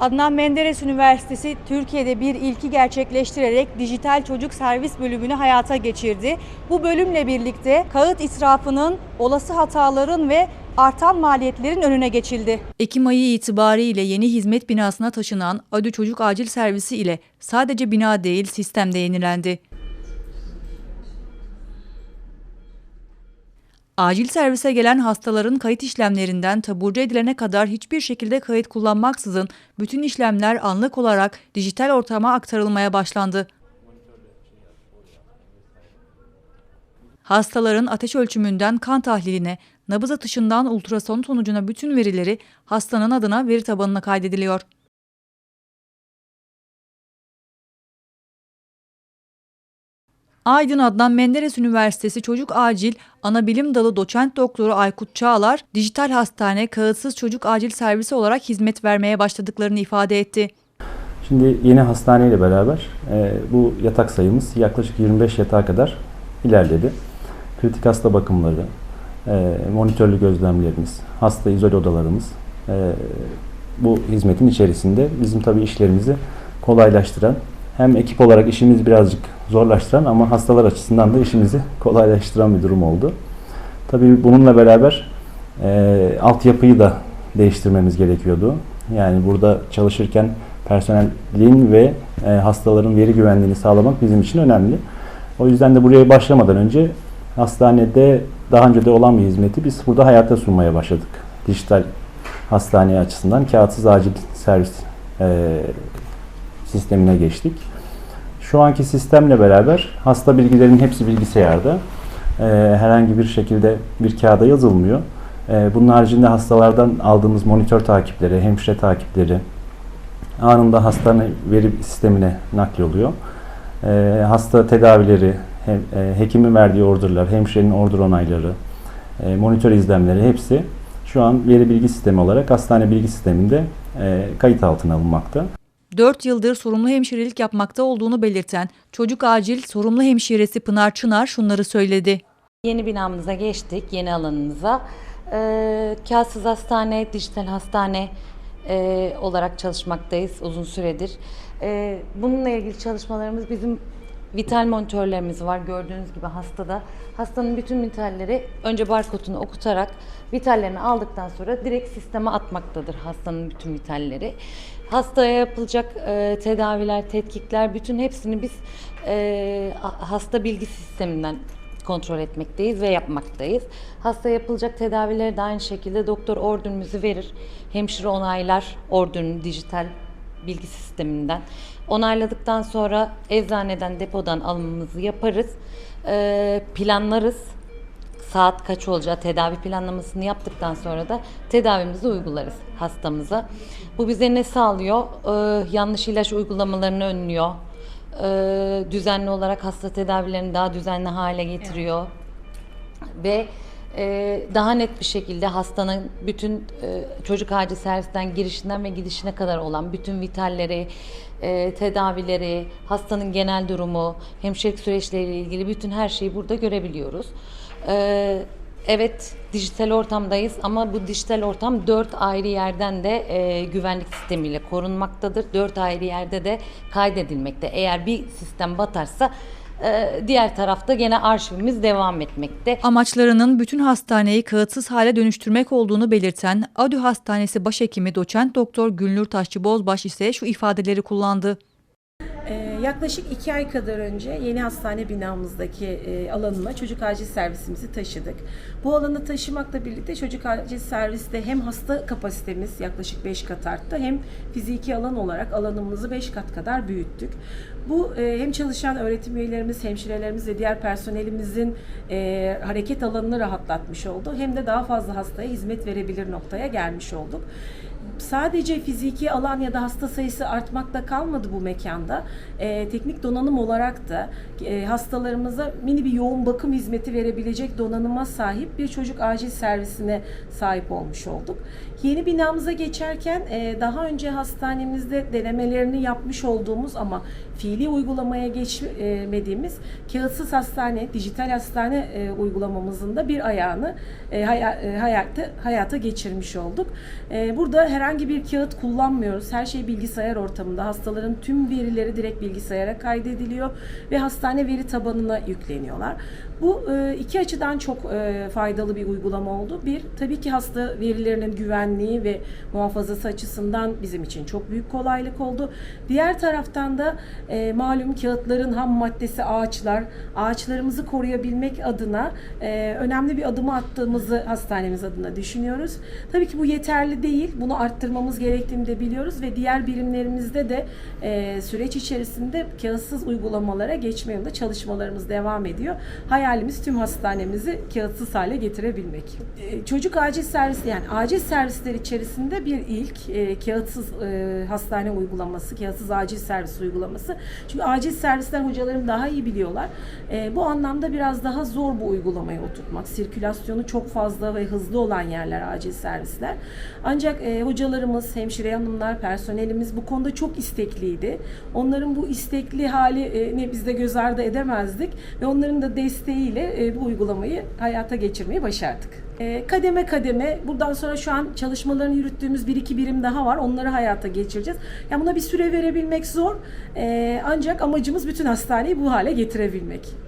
Adnan Menderes Üniversitesi Türkiye'de bir ilki gerçekleştirerek dijital çocuk servis bölümünü hayata geçirdi. Bu bölümle birlikte kağıt israfının, olası hataların ve artan maliyetlerin önüne geçildi. Ekim ayı itibariyle yeni hizmet binasına taşınan Adü Çocuk Acil Servisi ile sadece bina değil sistemde yenilendi. Acil servise gelen hastaların kayıt işlemlerinden taburcu edilene kadar hiçbir şekilde kayıt kullanmaksızın bütün işlemler anlık olarak dijital ortama aktarılmaya başlandı. Hastaların ateş ölçümünden kan tahliline, nabız atışından ultrason sonucuna bütün verileri hastanın adına veri tabanına kaydediliyor. Aydın Adnan Menderes Üniversitesi Çocuk Acil Anabilim Dalı Doçent Doktoru Aykut Çağlar, dijital hastane kağıtsız çocuk acil servisi olarak hizmet vermeye başladıklarını ifade etti. Şimdi yeni hastaneyle beraber e, bu yatak sayımız yaklaşık 25 yatağa kadar ilerledi. Kritik hasta bakımları, e, monitörlü gözlemlerimiz, hasta izole odalarımız e, bu hizmetin içerisinde bizim tabii işlerimizi kolaylaştıran hem ekip olarak işimizi birazcık zorlaştıran ama hastalar açısından da işimizi kolaylaştıran bir durum oldu. Tabii bununla beraber e, altyapıyı da değiştirmemiz gerekiyordu. Yani burada çalışırken personelin ve e, hastaların veri güvenliğini sağlamak bizim için önemli. O yüzden de buraya başlamadan önce hastanede daha önce de olan bir hizmeti biz burada hayata sunmaya başladık. Dijital hastane açısından kağıtsız acil servis e, sistemine geçtik. Şu anki sistemle beraber hasta bilgilerinin hepsi bilgisayarda. E, herhangi bir şekilde bir kağıda yazılmıyor. E, bunun haricinde hastalardan aldığımız monitör takipleri, hemşire takipleri anında hastane veri sistemine nakloluyor. E, hasta tedavileri, hem, e, hekimin verdiği orderlar, hemşirenin order onayları, e, monitör izlemleri hepsi şu an veri bilgi sistemi olarak hastane bilgi sisteminde e, kayıt altına alınmakta. 4 yıldır sorumlu hemşirelik yapmakta olduğunu belirten çocuk acil sorumlu hemşiresi Pınar Çınar şunları söyledi. Yeni binamıza geçtik, yeni alanımıza. Ee, Kağıtsız hastane, dijital hastane e, olarak çalışmaktayız uzun süredir. Ee, bununla ilgili çalışmalarımız bizim vital monitörlerimiz var gördüğünüz gibi hastada. Hastanın bütün vitalleri önce barkodunu okutarak vitallerini aldıktan sonra direkt sisteme atmaktadır hastanın bütün vitalleri. Hastaya yapılacak e, tedaviler, tetkikler bütün hepsini biz e, hasta bilgi sisteminden kontrol etmekteyiz ve yapmaktayız. Hasta yapılacak tedavileri de aynı şekilde doktor ordünümüzü verir. Hemşire onaylar ordünün dijital bilgi sisteminden. Onayladıktan sonra eczaneden, depodan alımımızı yaparız. Ee, planlarız. Saat kaç olacağı tedavi planlamasını yaptıktan sonra da tedavimizi uygularız hastamıza. Bu bize ne sağlıyor? Ee, yanlış ilaç uygulamalarını önlüyor. Ee, düzenli olarak hasta tedavilerini daha düzenli hale getiriyor. Ve e, daha net bir şekilde hastanın bütün e, çocuk acil servisten girişinden ve gidişine kadar olan bütün vitalleri, e, tedavileri, hastanın genel durumu, hemşirelik süreçleriyle ilgili bütün her şeyi burada görebiliyoruz. E, evet dijital ortamdayız ama bu dijital ortam dört ayrı yerden de e, güvenlik sistemiyle korunmaktadır. Dört ayrı yerde de kaydedilmekte. Eğer bir sistem batarsa diğer tarafta gene arşivimiz devam etmekte. Amaçlarının bütün hastaneyi kağıtsız hale dönüştürmek olduğunu belirten Adü Hastanesi Başhekimi Doçent Doktor Gülnur Taşçı Bozbaş ise şu ifadeleri kullandı. Ee, yaklaşık iki ay kadar önce yeni hastane binamızdaki e, alanına çocuk acil servisimizi taşıdık. Bu alanı taşımakla birlikte çocuk acil serviste hem hasta kapasitemiz yaklaşık 5 kat arttı hem fiziki alan olarak alanımızı 5 kat kadar büyüttük. Bu e, hem çalışan öğretim üyelerimiz, hemşirelerimiz ve diğer personelimizin e, hareket alanını rahatlatmış oldu. Hem de daha fazla hastaya hizmet verebilir noktaya gelmiş olduk sadece fiziki alan ya da hasta sayısı artmakta kalmadı bu mekanda. Ee, teknik donanım olarak da e, hastalarımıza mini bir yoğun bakım hizmeti verebilecek donanıma sahip bir çocuk acil servisine sahip olmuş olduk. Yeni binamıza geçerken e, daha önce hastanemizde denemelerini yapmış olduğumuz ama fiili uygulamaya geçmediğimiz kağıtsız hastane, dijital hastane e, uygulamamızın da bir ayağını e, e, hayata, hayata geçirmiş olduk. E, burada herhangi bir kağıt kullanmıyoruz. Her şey bilgisayar ortamında. Hastaların tüm verileri direkt bilgisayara kaydediliyor ve hastane veri tabanına yükleniyorlar. Bu e, iki açıdan çok faydalı bir uygulama oldu. Bir, tabii ki hasta verilerinin güvenliği ve muhafazası açısından bizim için çok büyük kolaylık oldu. Diğer taraftan da e, malum kağıtların ham maddesi ağaçlar. Ağaçlarımızı koruyabilmek adına e, önemli bir adımı attığımızı hastanemiz adına düşünüyoruz. Tabii ki bu yeterli değil. Bunu arttırmamız gerektiğini de biliyoruz ve diğer birimlerimizde de e, süreç içerisinde kağıtsız uygulamalara geçme yolunda çalışmalarımız devam ediyor. Hayalimiz tüm hastanemizi kağıtsız hale getirebilmek. E, çocuk acil servis yani acil servisler içerisinde bir ilk e, kağıtsız e, hastane uygulaması, kağıtsız acil servis uygulaması. Çünkü acil servisler hocalarım daha iyi biliyorlar. E, bu anlamda biraz daha zor bu uygulamayı oturtmak. Sirkülasyonu çok fazla ve hızlı olan yerler acil servisler. Ancak e, hocalarımız, hemşire hanımlar, personelimiz bu konuda çok istekliydi. Onların bu istekli hali e, ne biz de göz ardı edemezdik ve onların da desteğiyle e, bu uygulamayı hayata geçirmeyi başardık. E, kademe kademe buradan sonra şu an çalışmalarını yürüttüğümüz bir iki birim daha var. Onları hayata geçireceğiz. Yani buna bir süre verebilmek zor. E, ancak amacımız bütün hastaneyi bu hale getirebilmek.